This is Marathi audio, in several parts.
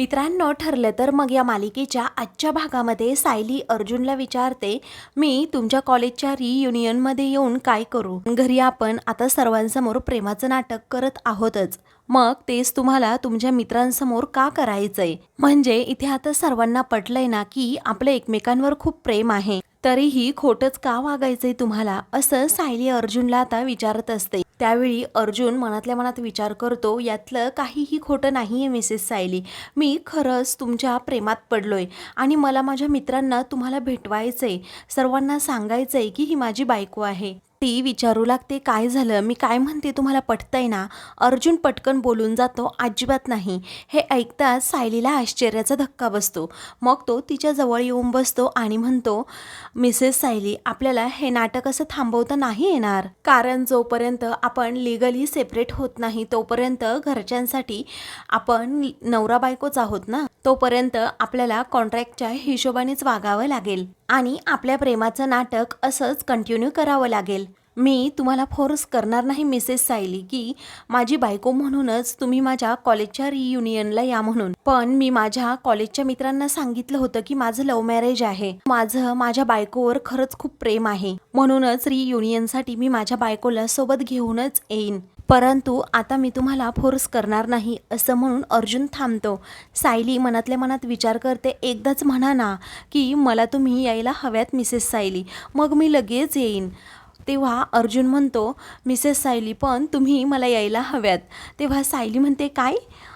मित्रांनो ठरलं तर मग या मालिकेच्या आजच्या भागामध्ये सायली अर्जुनला विचारते मी तुमच्या कॉलेजच्या रियुनियनमध्ये येऊन काय करू? घरी आपण आता सर्वांसमोर प्रेमाचं नाटक करत आहोतच. मग तेच तुम्हाला तुमच्या मित्रांसमोर का करायचंय? म्हणजे इथे आता सर्वांना पटलंय ना की आपलं एकमेकांवर खूप प्रेम आहे. तरीही खोटच का वागायचंय तुम्हाला? असं सायली अर्जुनला आता विचारत असते. त्यावेळी अर्जुन मनातल्या मनात विचार करतो यातलं काहीही खोटं नाही आहे मिसेस सायली. मी खरंच तुमच्या प्रेमात पडलो आहे आणि मला माझ्या मित्रांना तुम्हाला भेटवायचं आहे सर्वांना सांगायचं आहे की ही माझी बायको आहे. ती विचारू लागते काय झालं? मी काय म्हणते? तुम्हाला पटतंय ना? अर्जुन पटकन बोलून जातो अजिबात नाही. हे ऐकताच सायलीला आश्चर्याचा धक्का बसतो. मग तो तिच्या जवळ येऊन बसतो आणि म्हणतो मिसेस सायली आपल्याला हे नाटक असं थांबवता नाही येणार. कारण जोपर्यंत आपण लिगली सेपरेट होत नाही तोपर्यंत घरच्यांसाठी आपण नवरा बायकोच आहोत ना? तोपर्यंत आपल्याला कॉन्ट्रॅक्टच्या हिशोबानेच वागावं लागेल आणि आपल्या प्रेमाचं नाटक असंच कंटिन्यू करावं लागेल. मी तुम्हाला फोर्स करणार नाही मिसेस सायली की माझी बायको म्हणूनच तुम्ही माझ्या कॉलेजच्या रियुनियनला या म्हणून. पण मी माझ्या कॉलेजच्या मित्रांना सांगितलं होतं की माझं लव्ह मॅरेज आहे. माझं माझ्या बायकोवर खरंच खूप प्रेम आहे. म्हणूनच रियुनियनसाठी मी माझ्या बायकोला सोबत घेऊनच येईन. परंतु आता मी तुम्हाला फोर्स करणार नाही असं म्हणून अर्जुन थांबतो. सायली मनातल्या मनात विचार करते एकदाच म्हणा ना की मला तुम्ही यायला हव्यात मिसेस सायली. मग मी लगेच येईन. तेव्हा अर्जुन म्हणतो मिसेस सायली पण तुम्ही मला यायला हव्यात. तेव्हा सायली म्हणते काय?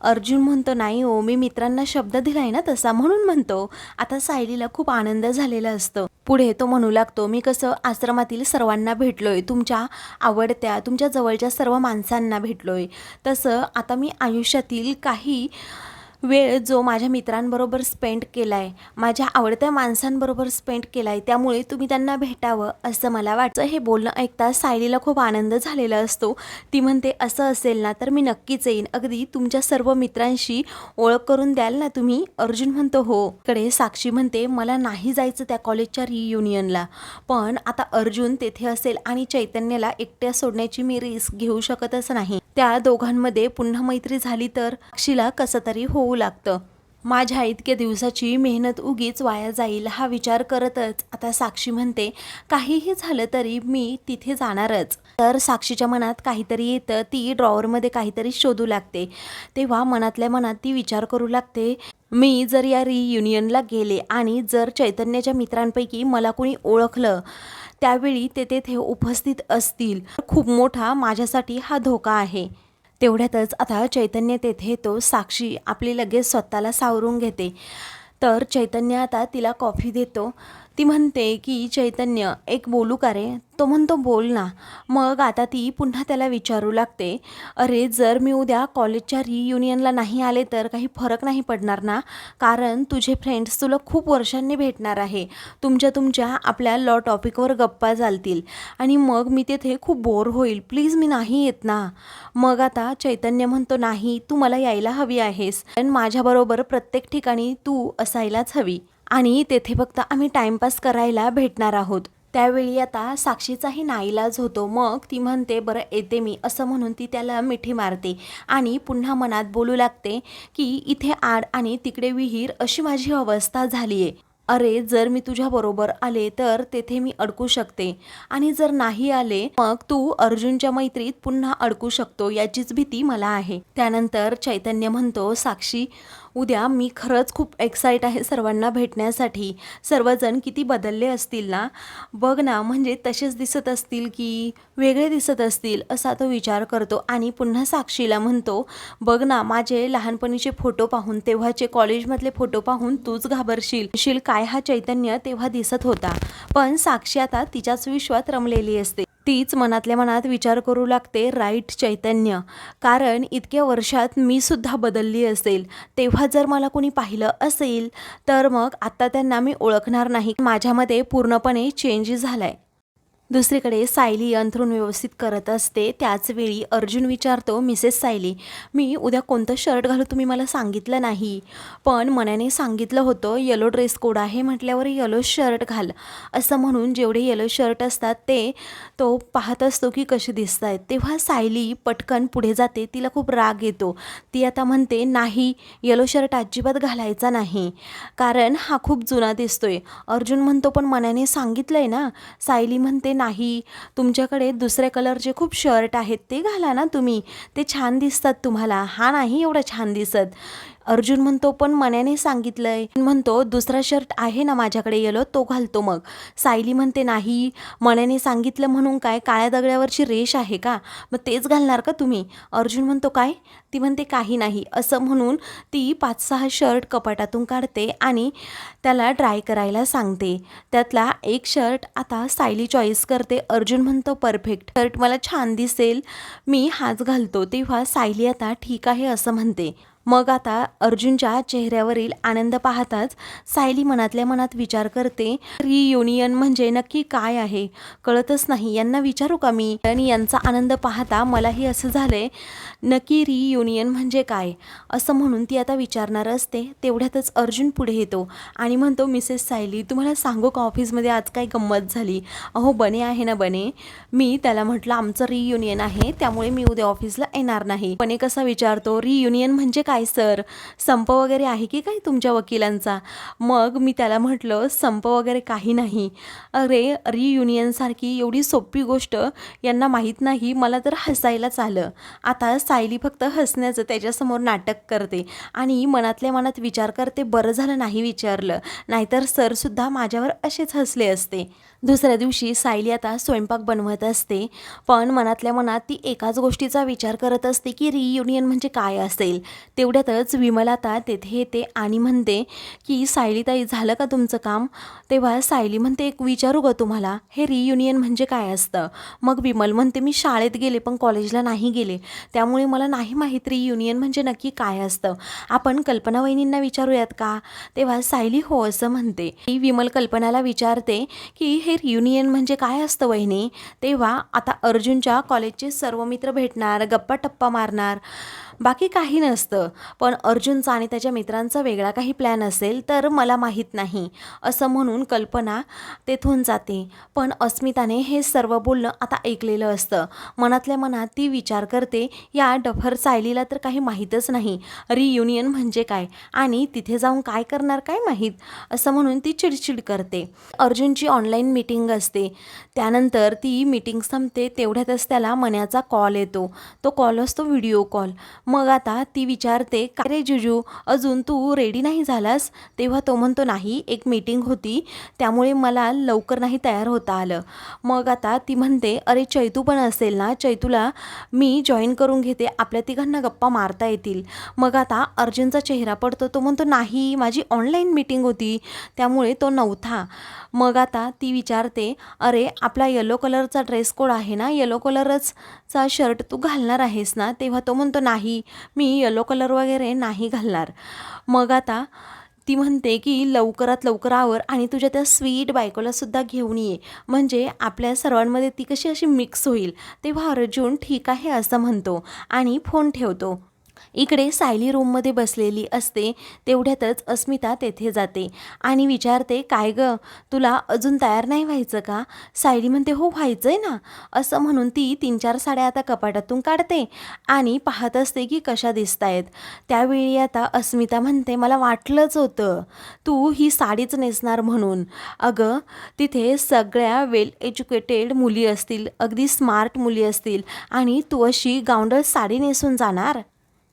अर्जुन म्हणतो नाही ओ मी मित्रांना शब्द दिलाय ना तसा म्हणून म्हणतो. आता सायलीला खूप आनंद झालेला असतो. पुढे तो म्हणू लागतो मी कसं आश्रमातील सर्वांना भेटलोय तुमच्या आवडत्या तुमच्या जवळच्या सर्व माणसांना भेटलोय. तसं आता मी आयुष्यातील काही वेळ जो माझ्या मित्रांबरोबर स्पेंड केला आहे माझ्या आवडत्या माणसांबरोबर स्पेंड केला आहे त्यामुळे तुम्ही त्यांना भेटावं असं मला वाटतं. हे बोलणं ऐकता सायलीला खूप आनंद झालेला असतो. ती म्हणते असं असेल ना तर मी नक्कीच येईन. अगदी तुमच्या सर्व मित्रांशी ओळख करून द्याल ना तुम्ही. अर्जुन म्हणतो हो. कडे साक्षी म्हणते मला नाही जायचं त्या कॉलेजच्या रियुनियनला पण आता अर्जुन तेथे असेल आणि चैतन्याला एकट्या सोडण्याची मी रिस्क घेऊ शकतच नाही. त्या दोघांमध्ये पुन्हा मैत्री झाली तर साक्षीला कसं तरी हो होऊ लागतं. माझ्या इतक्या दिवसाची मेहनत उगीच वाया जाईल हा विचार करतच. आता साक्षी म्हणते काहीही झालं तरी मी तिथे जाणारच. तर साक्षीच्या मनात काहीतरी येतं ती ड्रॉवरमध्ये काहीतरी शोधू लागते. तेव्हा मनातल्या मनात ती विचार करू लागते मी जर या रियुनियनला गेले आणि जर चैतन्याच्या मित्रांपैकी मला कोणी ओळखलं त्यावेळी ते तेथे उपस्थित असतील. खूप मोठा माझ्यासाठी हा धोका आहे. तेवढ्यातच आता चैतन्य तेथे येतो. साक्षी आपली लगेच स्वतःला सावरून घेते. तर चैतन्य आता तिला कॉफी देतो. ती म्हणते की चैतन्य एक बोलू का रे? तो म्हणतो बोल ना. मग आता ती पुन्हा त्याला विचारू लागते अरे जर मी उद्या कॉलेजच्या रियुनियनला नाही आले तर काही फरक नाही पडणार ना? कारण तुझे फ्रेंड्स तुला खूप वर्षांनी भेटणार आहे. तुमच्या तुमच्या आपल्या लॉ टॉपिकवर गप्पा चालतील. आणि मग मी तेथे खूप बोर होईल. प्लीज मी नाही येत ना. मग आता चैतन्य म्हणतो नाही तू मला यायला हवी आहेस. पण माझ्याबरोबर प्रत्येक ठिकाणी तू असायलाच हवी. आणि तेथे फक्त आम्ही टाइमपास करायला भेटणार आहोत. त्यावेळी आता साक्षीचाही नाईलाज होतो. मग ती म्हणते बरं येते मी असं म्हणून ती त्याला मिठी मारते आणि पुन्हा मनात बोलू लागते की इथे आड आणि तिकडे विहीर अशी माझी अवस्था झाली आहे अरे जर मी तुझ्याबरोबर आले तर तेथे मी अडकू शकते. आणि जर नाही आले मग तू अर्जुनच्या मैत्रीत पुन्हा अडकू शकतो याचीच भीती मला आहे. त्यानंतर चैतन्य म्हणतो साक्षी उद्या मी खरंच खूप एक्साईट आहे सर्वांना भेटण्यासाठी. सर्वजण किती बदलले असतील ना? बघ ना म्हणजे तसेच दिसत असतील की वेगळे दिसत असतील असा तो विचार करतो आणि पुन्हा साक्षीला म्हणतो बघ ना माझे लहानपणीचे फोटो पाहून तेव्हाचे कॉलेजमधले फोटो पाहून तूच घाबरशील. शील काय हा चैतन्य तेव्हा दिसत होता. पण साक्षी आता तिच्याच विश्वात रमलेली असते. तीच मनातल्या मनात विचार करू लागते राईट चैतन्य. कारण इतक्या वर्षात मी सुद्धा बदलली असेल. तेव्हा जर मला कोणी पाहिलं असेल तर मग आता त्यांना मी ओळखणार नाही. माझ्यामध्ये पूर्णपणे चेंज झालाय. दुसरीकडे सायली अंथरूण व्यवस्थित करत असते. त्याच वेळी अर्जुन विचारतो मिसेस सायली मी उद्या कोणतं शर्ट घालू तुम्ही मला सांगितलं नाही. पण मनाने सांगितलं होतं येलो ड्रेस कोड आहे म्हटल्यावर येलो शर्ट घाल. असं म्हणून जेवढे येलो शर्ट असतात ते तो पाहत असतो की कसे दिसत आहेत तेव्हा सायली पटकन पुढे जाते. तिला खूप राग येतो. ती आता म्हणते नाही येलो शर्ट अजिबात घालायचा नाही. कारण हा खूप जुना दिसतोय. अर्जुन म्हणतो पण मनाने सांगितलं आहे ना. सायली म्हणते नाही. तुमच्याकडे दुसरे कलरचे खूप शर्ट आहेत ते घाला ना तुम्ही. ते छान दिसतात तुम्हाला. हा नाही एवढं छान दिसत. अर्जुन म्हणतो पण मनाने सांगितलंय. म्हणतो दुसरा शर्ट आहे ना माझ्याकडे येलो तो घालतो मग. सायली म्हणते नाही मनाने सांगितलं म्हणून काय? काळ्या दगड्यावरची रेष आहे का? मग तेच घालणार का तुम्ही? अर्जुन म्हणतो काय? ती म्हणते काही नाही. असं म्हणून ती पाच सहा शर्ट कपाटातून काढते आणि त्याला ड्राय करायला सांगते. त्यातला एक शर्ट आता सायली चॉईस करते. अर्जुन म्हणतो परफेक्ट शर्ट मला छान दिसेल. मी हाच घालतो. तेव्हा सायली आता ठीक आहे असं म्हणते. मग आता अर्जुनच्या चेहऱ्यावरील आनंद पाहताच सायली मनातल्या मनात विचार करते रियुनियन म्हणजे नक्की काय आहे? कळतच नाही. यांना विचारू का मी? आणि यांचा आनंद पाहता मलाही असं झालंय नक्की रियुनियन म्हणजे काय? असं म्हणून ती आता विचारणार असते. तेवढ्यातच अर्जुन पुढे येतो आणि म्हणतो मिसेस सायली तुम्हाला सांगू का ऑफिसमध्ये आज काय गंमत झाली? अहो बने आहे ना बने. मी त्याला म्हटलं आमचं रियुनियन आहे त्यामुळे मी उद्या ऑफिसला येणार नाही. बने कसा विचारतो रियुनियन म्हणजे काय सर संप वगैरे आहे की काय तुमच्या वकिलांचा? मग मी त्याला म्हटलं संप वगैरे काही नाही. अरे रियुनियनसारखी एवढी सोपी गोष्ट यांना माहीत नाही. मला तर हसायलाच आलं. आता सायली फक्त हसण्याचं त्याच्यासमोर नाटक करते आणि मनातल्या मनात विचार करते बरं झालं नाही विचारलं. नाहीतर सरसुद्धा माझ्यावर असेच हसले असते. दुसऱ्या दिवशी सायली आता स्वयंपाक बनवत असते पण मनातल्या मनात ती एकाच गोष्टीचा विचार करत असते की रियुनियन म्हणजे काय असेल? तेवढ्यातच विमल आता तेथे येते आणि म्हणते की सायलीताई झालं का तुमचं काम? तेव्हा सायली म्हणते एक विचारू का तुम्हाला हे रियुनियन म्हणजे काय असतं? मग विमल म्हणते मी शाळेत गेले पण कॉलेजला नाही गेले त्यामुळे मला नाही माहीत रियुनियन म्हणजे नक्की काय असतं. आपण कल्पना वहिनींना विचारूयात का? तेव्हा सायली हो असं म्हणते. ही विमल कल्पनाला विचारते की हे युनियन म्हणजे काय असतं वहिनी? तेव्हा आता अर्जुनच्या कॉलेजचे सर्व मित्र भेटणार गप्पा टप्पा मारणार. बाकी काही नसतं. पण अर्जुनचा आणि त्याच्या मित्रांचा वेगळा काही प्लॅन असेल तर मला माहीत नाही असं म्हणून कल्पना तेथून जाते. पण अस्मिताने हे सर्व बोलणं आता ऐकलेलं असतं. मनातल्या मनात ती विचार करते या डफर सायलीला तर काही माहीतच नाही. रियुनियन म्हणजे काय? आणि तिथे जाऊन काय करणार काय माहीत? असं म्हणून ती चिडचिड करते. अर्जुनची ऑनलाईन मीटिंग असते. त्यानंतर ती मीटिंग संपते तेवढ्यातच त्याला मन्याचा कॉल येतो. तो कॉल असतो व्हिडिओ कॉल मग आता ती विचारते का रे जुजू अजून तू रेडी नाही झालास? तेव्हा तो म्हणतो नाही एक मीटिंग होती त्यामुळे मला लवकर नाही तयार होता आलं. मग आता ती म्हणते अरे चैतू पण असेल ना चैतूला मी जॉईन करून घेते आपल्या तिघांना गप्पा मारता येतील. मग आता अर्जुनचा चेहरा पडतो तो म्हणतो नाही माझी ऑनलाईन मीटिंग होती त्यामुळे तो नव्हता. मग आता ती विचारते अरे आपला येलो कलरचा ड्रेस कोड आहे ना? येलो कलरचचा शर्ट तू घालणार आहेस ना? तेव्हा तो म्हणतो नाही मी यलो कलर वगैरे नाही घालणार. मग आता ती म्हणते की लवकरात लवकर आवर आणि तुझ्या त्या स्वीट बायकोला सुद्धा घेऊन ये. म्हणजे आपल्या सर्वांमध्ये ती कशी अशी मिक्स होईल. तेव्हा अर्जुन ठीक आहे असं म्हणतो आणि फोन ठेवतो. इकडे सायली रूममध्ये बसलेली असते तेवढ्यातच अस्मिता तेथे जाते आणि विचारते काय ग तुला अजून तयार नाही व्हायचं का? सायली म्हणते हो व्हायचं आहे ना. असं म्हणून ती तीन चार साड्या आता कपाटातून काढते आणि पाहत असते की कशा दिसत आहेत त्यावेळी आता अस्मिता म्हणते मला वाटलंच होतं तू ही साडीच नेसणार म्हणून. अगं तिथे सगळ्या वेल एज्युकेटेड मुली असतील अगदी स्मार्ट मुली असतील आणि तू अशी गावंडळ साडी नेसून जाणार?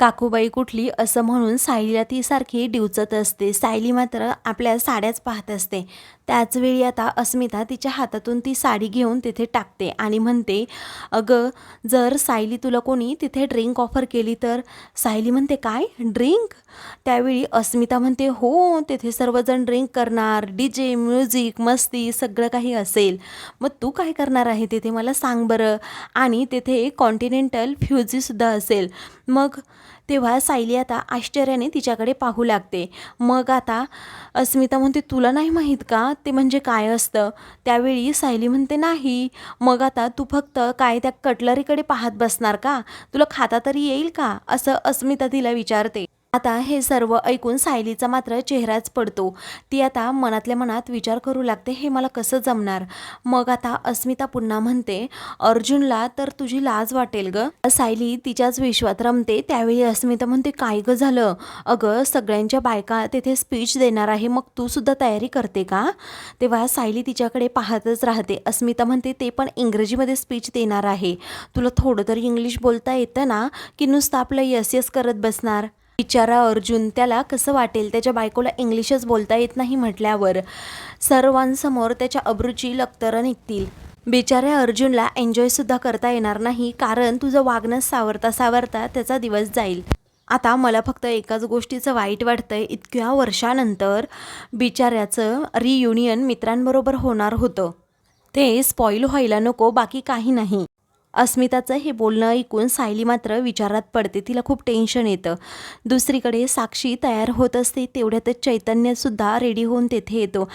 काकूबाई कुठली असं म्हणून सायलीला ती सारखी डिवचत असते. सायली मात्र आपल्या साड्याच पाहत असते. त्याचवेळी आता अस्मिता तिच्या हातातून ती साडी घेऊन तिथे टाकते आणि म्हणते अगं जर सायली तुला कोणी तिथे ड्रिंक ऑफर केली तर सायली म्हणते काय? ड्रिंक? त्यावेळी अस्मिता म्हणते हो तिथे सर्वजण ड्रिंक करणार डी जे म्युझिक मस्ती सगळं काही असेल. मग तू काय करणार आहे तिथे? मला सांग बरं. आणि तिथे कॉन्टिनेंटल फ्युजीसुद्धा असेल. मग तेव्हा सायली आता आश्चर्याने तिच्याकडे पाहू लागते. मग आता अस्मिता म्हणते तुला नाही माहीत का? ते म्हणजे काय असतं? त्यावेळी सायली म्हणते नाही. मग आता तू फक्त काय त्या कटलरीकडे पाहत बसणार का? तुला खाता तरी येईल का? असं अस्मिता तिला विचारते. आता हे सर्व ऐकून सायलीचा मात्र चेहराच पडतो. ती आता मनातल्या मनात विचार करू लागते हे मला कसं जमणार? मग आता अस्मिता पुन्हा म्हणते अर्जुनला तर तुझी लाज वाटेल ग. सायली तिच्याच विश्वात रमते त्यावेळी अस्मिता म्हणते काय ग झालं? अगं सगळ्यांच्या बायका तेथे स्पीच देणार आहे मग तू सुद्धा तयारी करते का? तेव्हा सायली तिच्याकडे पाहतच राहते. अस्मिता म्हणते ते पण इंग्रजीमध्ये स्पीच देणार आहे. तुला थोडं तरी इंग्लिश बोलता येतं ना की नुसतं आपलं यस यस करत बसणार? बिचारा अर्जुन त्याला कसं वाटेल? त्याच्या बायकोला इंग्लिशच बोलता येत नाही म्हटल्यावर सर्वांसमोर त्याच्या अब्रुची लक्तरं निघतील. बिचाऱ्या अर्जुनला एन्जॉयसुद्धा करता येणार नाही कारण तुझं वागणं सावरता सावरता त्याचा दिवस जाईल. आता मला फक्त एकाच गोष्टीचं वाईट वाटतंय. इतक्या वर्षानंतर बिचाऱ्याचं रियुनियन मित्रांबरोबर होणार होतं. ते स्पॉईल व्हायला नको बाकी काही नाही. अस्मिताचं हे बोलणं ऐकून सायली मात्र विचारात पडते. तिला खूप टेन्शन येतं. दुसरीकडे साक्षी तयार होत असते तेवढ्यातच चैतन्यसुद्धा रेडी होऊन तेथे येतो.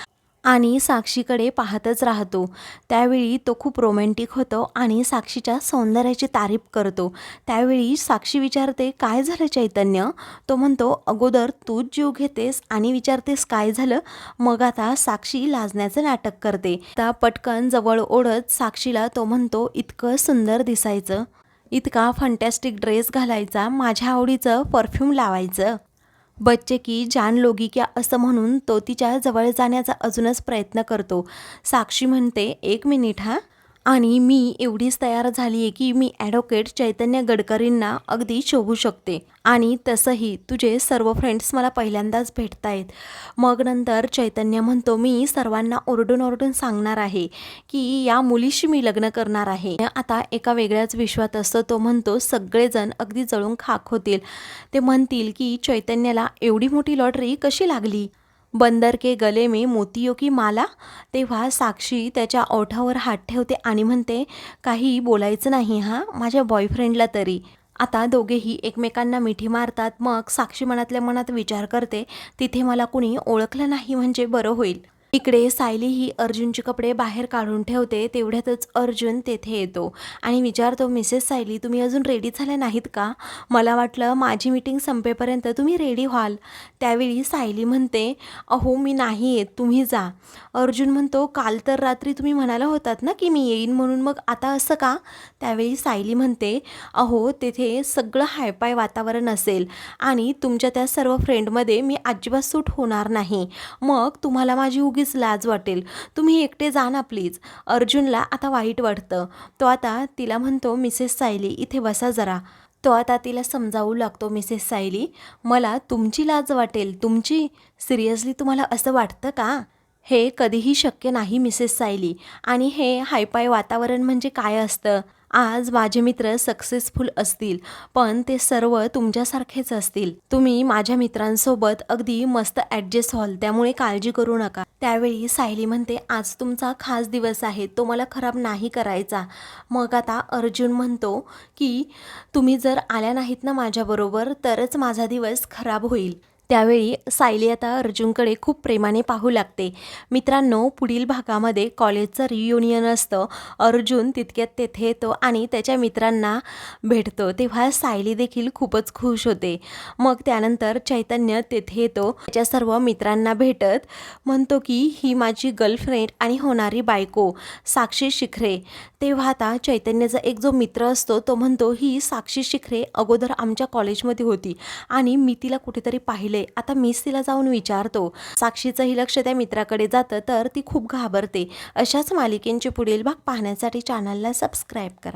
आणि साक्षीकडे पाहतच राहतो. त्यावेळी तो खूप रोमॅन्टिक होतो आणि साक्षीच्या सौंदर्याची तारीफ करतो. त्यावेळी साक्षी विचारते काय झालं चैतन्य? तो म्हणतो अगोदर तूच जीव घेतेस आणि विचारतेस काय झालं? मग आता साक्षी लाजण्याचं नाटक करते. त्या पटकन जवळ ओढत साक्षीला तो म्हणतो इतकं सुंदर दिसायचं. इतका फंटॅस्टिक ड्रेस घालायचा. माझ्या आवडीचं परफ्यूम लावायचं. बच्चे की जान लोगी क्या असं म्हणून तो तिच्या जवळ जाण्याचा अजूनच प्रयत्न करतो. साक्षी म्हणते एक मिनिट हा. आणि मी एवढीच तयार झाली आहे की मी ॲडव्होकेट चैतन्य गडकरींना अगदी शोभू शकते. आणि तसंही तुझे सर्व फ्रेंड्स मला पहिल्यांदाच भेटतायत. मग नंतर चैतन्य म्हणतो मी सर्वांना ओरडून ओरडून सांगणार आहे की या मुलीशी मी लग्न करणार आहे. आता एका वेगळ्याच विश्वात असतो तो म्हणतो सगळेजण अगदी जळून खाक होतील. ते म्हणतील की चैतन्याला एवढी मोठी लॉटरी कशी लागली? बंदर के गले में मोतियो की माला? तेव्हा साक्षी त्याच्या ओठावर हात ठेवते आणि म्हणते काही बोलायचं नाही हां माझ्या बॉयफ्रेंडला तरी. आता दोघेही एकमेकांना मिठी मारतात. मग साक्षी मनातल्या मनात विचार करते तिथे मला कुणी ओळखलं नाही म्हणजे बरं होईल. इकडे सायली ही अर्जुनचे कपडे बाहेर काढून ठेवते तेवढ्यातच अर्जुन तेथे येतो. आणि विचारतो मिसेस सायली तुम्ही अजून रेडी झाल्या नाहीत का? मला वाटलं माझी मीटिंग संपेपर्यंत तुम्ही रेडी व्हाल. त्यावेळी सायली म्हणते अहो मी नाही येत तुम्ही जा. अर्जुन म्हणतो काल तर रात्री तुम्ही म्हणाला होतात ना की मी येईन म्हणून मग आता असं का? त्यावेळी सायली म्हणते अहो तेथे सगळं हायपाय वातावरण असेल आणि तुमच्या त्या सर्व फ्रेंडमध्ये मी अजिबात सूट होणार नाही. मग तुम्हाला माझी उगी उगीच लाज वाटेल. तुम्ही एकटे जा ना प्लीज. अर्जुनला आता वाईट वाटतं. तो आता तिला म्हणतो मिसेस सायली इथे बसा जरा. तो आता तिला समजावू लागतो मिसेस सायली मला तुमची लाज वाटेल. तुमची सिरियसली तुम्हाला असं वाटतं का? हे कधीही शक्य नाही मिसेस सायली. आणि हे हायपाय वातावरण म्हणजे काय असतं? आज माझे मित्र सक्सेसफुल असतील पण ते सर्व तुमच्यासारखेच असतील. तुम्ही माझ्या मित्रांसोबत अगदी मस्त ॲडजस्ट व्हाल त्यामुळे काळजी करू नका. त्यावेळी सायली म्हणते आज तुमचा खास दिवस आहे तो मला खराब नाही करायचा. मग आता अर्जुन म्हणतो की तुम्ही जर आल्या नाहीत ना माझ्याबरोबर तरच माझा दिवस खराब होईल. त्यावेळी सायली आता अर्जुनकडे खूप प्रेमाने पाहू लागते. मित्रांनो पुढील भागामध्ये कॉलेजचं रियुनियन असतं. अर्जुन तितक्यात तेथे येतो आणि त्याच्या मित्रांना भेटतो. तेव्हा सायली देखील खूपच खुश होते. मग त्यानंतर चैतन्य तेथे येतो. त्याच्या सर्व मित्रांना भेटत म्हणतो की ही माझी गर्लफ्रेंड आणि होणारी बायको साक्षी शिखरे. तेव्हा आता चैतन्याचा एक जो मित्र असतो तो म्हणतो ही साक्षी शिखरे अगोदर आमच्या कॉलेजमध्ये होती आणि मी तिला कुठेतरी पाहिले. आता मीच तिला जाऊन विचारतो. साक्षीचंही लक्ष त्या मित्राकडे जातं तर ती खूप घाबरते. अशाच मालिकेंचे पुढील भाग पाहण्यासाठी चॅनलला सबस्क्राईब करा.